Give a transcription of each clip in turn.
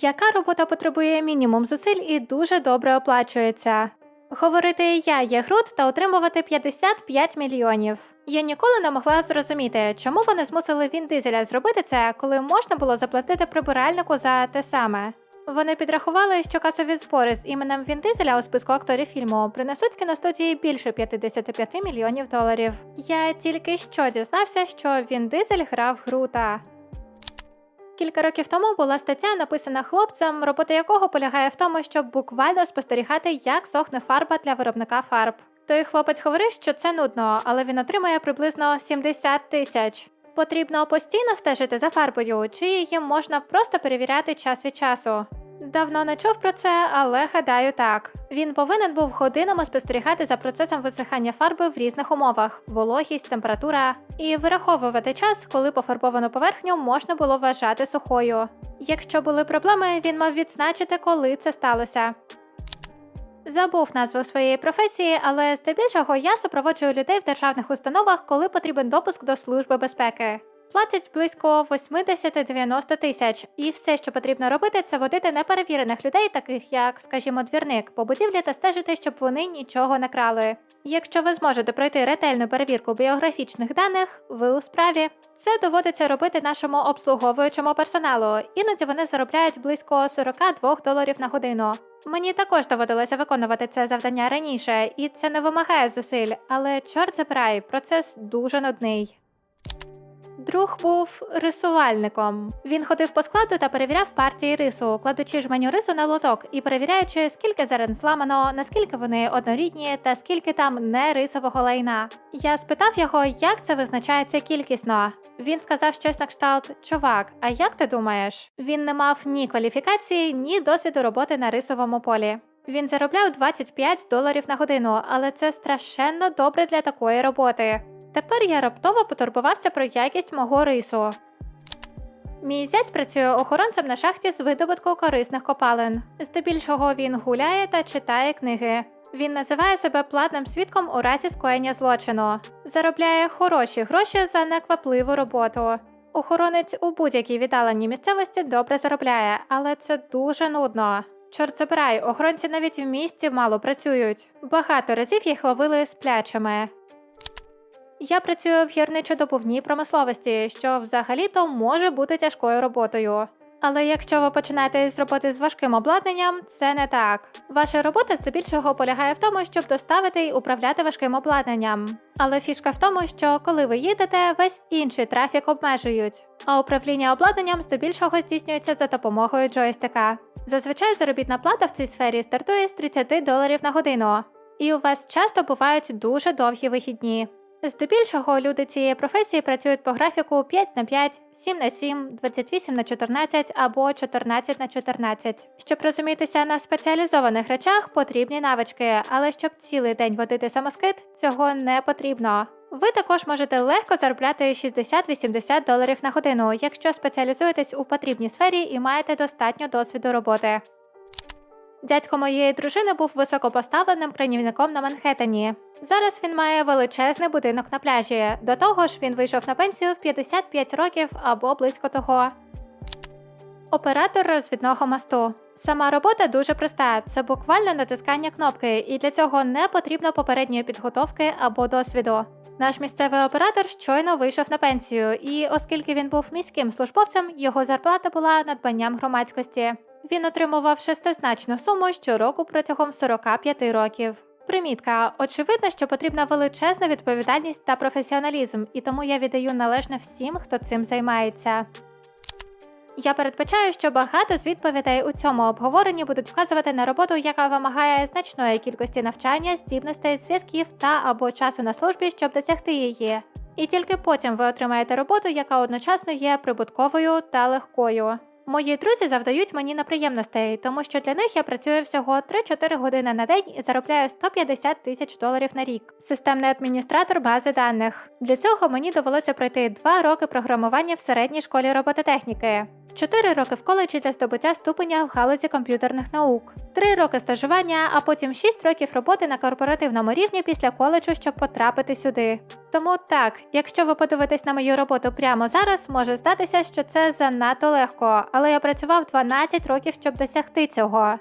Яка робота потребує мінімум зусиль і дуже добре оплачується? Говорити я є Грут та отримувати 55 мільйонів. Я ніколи не могла зрозуміти, чому вони змусили Він Дизеля зробити це, коли можна було заплатити прибиральнику за те саме. Вони підрахували, що касові збори з іменем Він Дизеля у списку акторів фільму принесуть кіностудії більше 55 мільйонів доларів. Я тільки що дізнався, що Він Дизель грав Грута. Кілька років тому була стаття, написана хлопцем, робота якого полягає в тому, щоб буквально спостерігати, як сохне фарба для виробника фарб. Той хлопець говорив, що це нудно, але він отримує приблизно 70 тисяч. Потрібно постійно стежити за фарбою, чи її можна просто перевіряти час від часу. Давно не чув про це, але гадаю так. Він повинен був годинами спостерігати за процесом висихання фарби в різних умовах: вологість, температура, і вираховувати час, коли пофарбовану поверхню можна було вважати сухою. Якщо були проблеми, він мав відзначити, коли це сталося. Забув назву своєї професії, але здебільшого я супроводжую людей в державних установах, коли потрібен допуск до служби безпеки. Платять близько 80-90 тисяч, і все, що потрібно робити, це водити неперевірених людей, таких як, скажімо, двірник, по будівлі та стежити, щоб вони нічого не крали. Якщо ви зможете пройти ретельну перевірку біографічних даних, ви у справі. Це доводиться робити нашому обслуговуючому персоналу. Іноді вони заробляють близько 42 доларів на годину. Мені також доводилося виконувати це завдання раніше, і це не вимагає зусиль, але чорт забирай, процес дуже нудний. Друг був рисувальником. Він ходив по складу та перевіряв партії рису, кладучи жменю рису на лоток і перевіряючи, скільки зерен зламано, наскільки вони однорідні та скільки там не рисового лайна. Я спитав його, як це визначається кількісно. Він сказав щось на кшталт: Чувак, а як ти думаєш? Він не мав ні кваліфікації, ні досвіду роботи на рисовому полі. Він заробляв 25 доларів на годину, але це страшенно добре для такої роботи. Тепер я раптово потурбувався про якість мого рису. Мій зять працює охоронцем на шахті з видобутку корисних копалин. Здебільшого він гуляє та читає книги. Він називає себе платним свідком у разі скоєння злочину, заробляє хороші гроші за неквапливу роботу. Охоронець у будь-якій віддаленій місцевості добре заробляє, але це дуже нудно. Чорт забирай, охоронці навіть в місті мало працюють. Багато разів їх ловили сплячими. Я працюю в гірничодобувній промисловості, що взагалі-то може бути тяжкою роботою. Але якщо ви починаєте з роботи з важким обладнанням, це не так. Ваша робота здебільшого полягає в тому, щоб доставити і управляти важким обладнанням. Але фішка в тому, що коли ви їдете, весь інший трафік обмежують, а управління обладнанням здебільшого здійснюється за допомогою джойстика. Зазвичай заробітна плата в цій сфері стартує з 30 доларів на годину, і у вас часто бувають дуже довгі вихідні. Здебільшого люди цієї професії працюють по графіку 5 на 5, 7 на 7, 28 на 14 або 14 на 14. Щоб розумітися на спеціалізованих речах, потрібні навички, але щоб цілий день водити самоскид, цього не потрібно. Ви також можете легко заробляти 60-80 доларів на годину, якщо спеціалізуєтесь у потрібній сфері і маєте достатньо досвіду роботи. Дядько моєї дружини був високопоставленим кранівником на Манхеттені. Зараз він має величезний будинок на пляжі. До того ж, він вийшов на пенсію в 55 років або близько того. Оператор розвідного мосту. Сама робота дуже проста. Це буквально натискання кнопки, і для цього не потрібно попередньої підготовки або досвіду. Наш місцевий оператор щойно вийшов на пенсію, і оскільки він був міським службовцем, його зарплата була надбанням громадськості. Він отримував шестизначну суму щороку протягом 45 років. Примітка, очевидно, що потрібна величезна відповідальність та професіоналізм, і тому я віддаю належне всім, хто цим займається. Я передбачаю, що багато з відповідей у цьому обговоренні будуть вказувати на роботу, яка вимагає значної кількості навчання, здібностей, зв'язків та або часу на службі, щоб досягти її. І тільки потім ви отримаєте роботу, яка одночасно є прибутковою та легкою. Мої друзі завдають мені неприємностей, тому що для них я працюю всього 3-4 години на день і заробляю 150 тисяч доларів на рік. Системний адміністратор бази даних. Для цього мені довелося пройти 2 роки програмування в середній школі робототехніки. 4 роки в коледжі для здобуття ступеня в галузі комп'ютерних наук, 3 роки стажування, а потім 6 років роботи на корпоративному рівні після коледжу, щоб потрапити сюди. Тому так, якщо ви подивитесь на мою роботу прямо зараз, може здатися, що це занадто легко, але я працював 12 років, щоб досягти цього.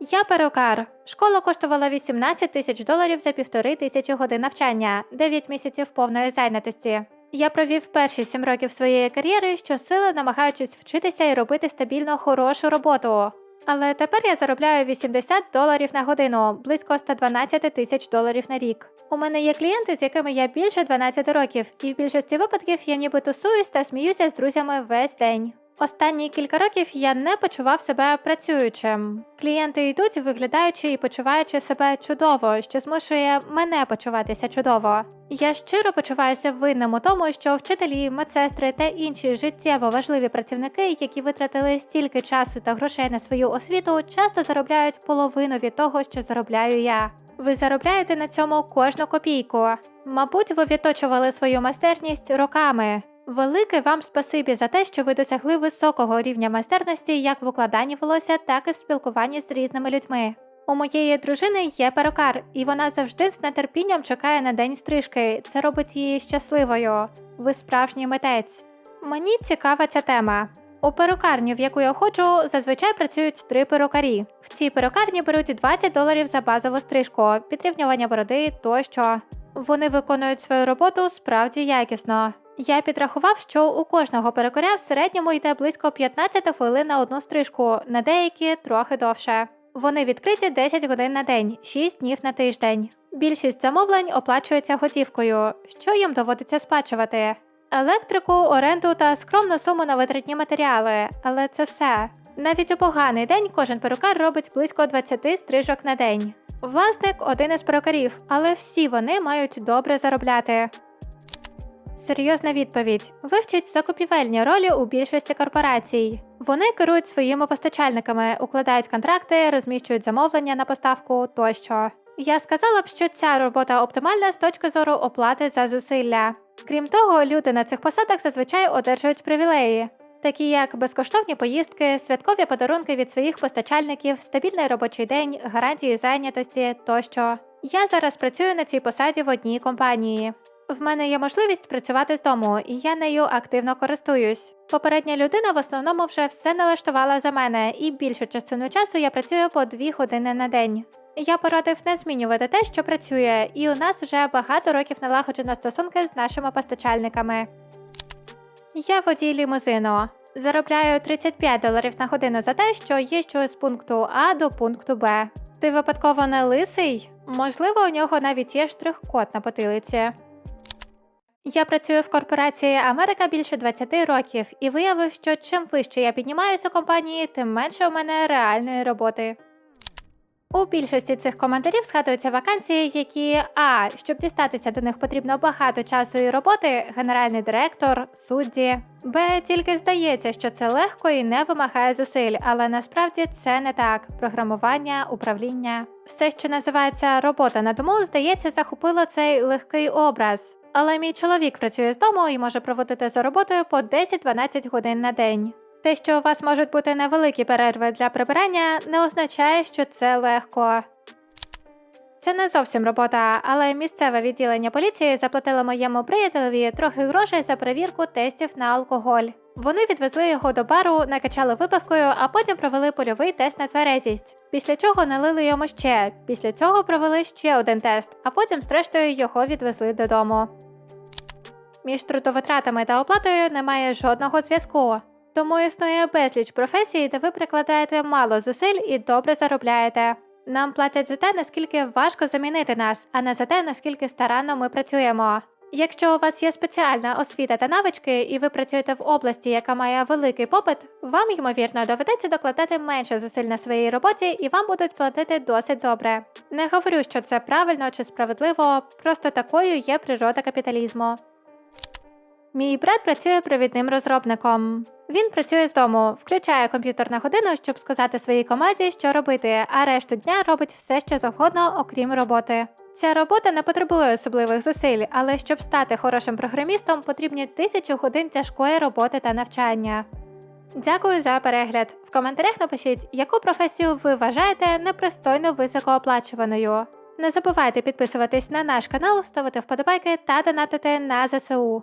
Я перукар. Школа коштувала 18 тисяч доларів за півтори тисячі годин навчання, 9 місяців повної зайнятості. Я провів перші сім років своєї кар'єри, щосили намагаючись вчитися і робити стабільно хорошу роботу. Але тепер я заробляю 80 доларів на годину, близько 112 тисяч доларів на рік. У мене є клієнти, з якими я більше 12 років, і в більшості випадків я ніби тусуюсь та сміюся з друзями весь день. Останні кілька років я не почував себе працюючим. Клієнти йдуть, виглядаючи і почуваючи себе чудово, що змушує мене почуватися чудово. Я щиро почуваюся винним у тому, що вчителі, медсестри та інші життєво важливі працівники, які витратили стільки часу та грошей на свою освіту, часто заробляють половину від того, що заробляю я. Ви заробляєте на цьому кожну копійку. Мабуть, ви відточували свою майстерність роками. Велике вам спасибі за те, що ви досягли високого рівня майстерності як в укладанні волосся, так і в спілкуванні з різними людьми. У моєї дружини є перукар, і вона завжди з нетерпінням чекає на день стрижки. Це робить її щасливою. Ви справжній митець. Мені цікава ця тема. У перукарні, в яку я ходжу, зазвичай працюють три перукарі. В цій перукарні беруть 20 доларів за базову стрижку, підрівнювання бороди тощо. Вони виконують свою роботу справді якісно. Я підрахував, що у кожного перукаря в середньому йде близько 15 хвилин на одну стрижку, на деякі трохи довше. Вони відкриті 10 годин на день, 6 днів на тиждень. Більшість замовлень оплачується готівкою, що їм доводиться сплачувати. Електрику, оренду та скромну суму на витратні матеріали, але це все. Навіть у поганий день кожен перукар робить близько 20 стрижок на день. Власник один із перукарів, але всі вони мають добре заробляти. Серйозна відповідь: вивчіть закупівельні ролі у більшості корпорацій. Вони керують своїми постачальниками, укладають контракти, розміщують замовлення на поставку тощо. Я сказала б, що ця робота оптимальна з точки зору оплати за зусилля. Крім того, люди на цих посадах зазвичай одержують привілеї, такі як безкоштовні поїздки, святкові подарунки від своїх постачальників, стабільний робочий день, гарантії зайнятості тощо. Я зараз працюю на цій посаді в одній компанії. В мене є можливість працювати з дому, і я нею активно користуюсь. Попередня людина в основному вже все налаштувала за мене, і більшу частину часу я працюю по дві години на день. Я порадив не змінювати те, що працює, і у нас вже багато років налагоджено стосунки з нашими постачальниками. Я водій лімузину. Заробляю 35 доларів на годину за те, що їжджу з пункту А до пункту Б. Ти випадково не лисий? Можливо, у нього навіть є штрих-код на потилиці. Я працюю в корпорації Америка більше 20 років і виявив, що чим вище я піднімаюся у компанії, тим менше у мене реальної роботи. У більшості цих коментарів згадуються вакансії, які А. Щоб дістатися до них потрібно багато часу і роботи, генеральний директор, судді. Б. Тільки здається, що це легко і не вимагає зусиль, але насправді це не так. Програмування, управління. Все, що називається робота на дому, здається, захопило цей легкий образ. Але мій чоловік працює з дому і може проводити за роботою по 10-12 годин на день. Те, що у вас можуть бути невеликі перерви для прибирання, не означає, що це легко. Це не зовсім робота, але місцеве відділення поліції заплатило моєму приятелеві трохи грошей за перевірку тестів на алкоголь. Вони відвезли його до бару, накачали випивкою, а потім провели польовий тест на тверезість. Після чого налили йому ще. Після цього провели ще один тест, а потім, зрештою, його відвезли додому. Між трудовитратами та оплатою немає жодного зв'язку. Тому існує безліч професій, де ви прикладаєте мало зусиль і добре заробляєте. Нам платять за те, наскільки важко замінити нас, а не за те, наскільки старанно ми працюємо. Якщо у вас є спеціальна освіта та навички, і ви працюєте в області, яка має великий попит, вам ймовірно доведеться докладати менше зусиль на своїй роботі, і вам будуть платити досить добре. Не говорю, що це правильно чи справедливо, просто такою є природа капіталізму. Мій брат працює провідним розробником. Він працює з дому, включає комп'ютер на годину, щоб сказати своїй команді, що робити, а решту дня робить все, що завгодно, окрім роботи. Ця робота не потребує особливих зусиль, але щоб стати хорошим програмістом, потрібні тисячі годин тяжкої роботи та навчання. Дякую за перегляд. В коментарях напишіть, яку професію ви вважаєте непристойно високооплачуваною. Не забувайте підписуватись на наш канал, ставити вподобайки та донатити на ЗСУ.